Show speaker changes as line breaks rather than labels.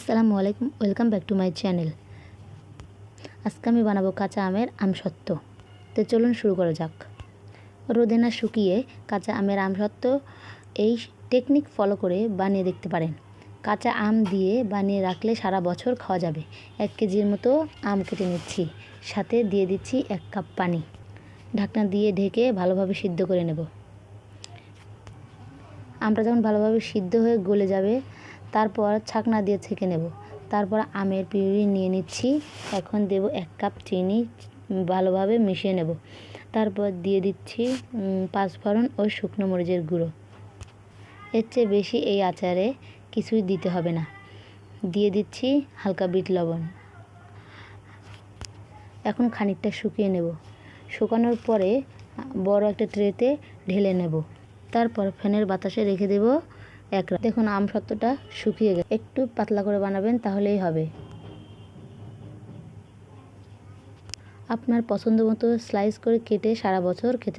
আসসালামু আলাইকুম, welcome back to my channel. আজকে আমি বানাবো কাঁচা আমের আমসত্ত্ব তো চলুন শুরু করা যাক। রোদে না শুকিয়ে কাঁচা আমের আমসত্ত্ব এই টেকনিক ফলো করে বানিয়ে দেখতে পারেন। কাঁচা আম দিয়ে বানিয়ে রাখলে সারা বছর খাওয়া যাবে। এক কেজির মতো আম কেটে নিচ্ছি। সাথে দিয়ে দিচ্ছি এক কাপ পানি। ঢাকনা দিয়ে ঢেকে ভালোভাবে সিদ্ধ করে নেব। আমটা যখন ভালোভাবে সিদ্ধ হয়ে গলে যাবে তারপর ছাকনা দিয়ে ছেঁকে নেব। তারপর আমের পিউরি নিয়ে নিচ্ছি। এখন দেব এক কাপ চিনি, ভালোভাবে মিশিয়ে নেব। তারপর দিয়ে দিচ্ছি পাঁচফোড়ন ও শুকনো মরিচের গুঁড়ো। এর চেয়ে বেশি এই আচারে কিছুই দিতে হবে না। দিয়ে দিচ্ছি হালকা বিট লবণ। এখন খানিকটা শুকিয়ে নেব। শুকানোর পরে বড় একটা ট্রেতে ঢেলে নেব। তারপর ফ্যানের বাতাসে রেখে দেব এক দেখুন, আম সত্ত্বটা শুকিয়ে গেছে। একটু পাতলা করে বানাবেন, তাহলেই হবে। আপনার পছন্দ মতো স্লাইস করে কেটে সারা বছর খেতে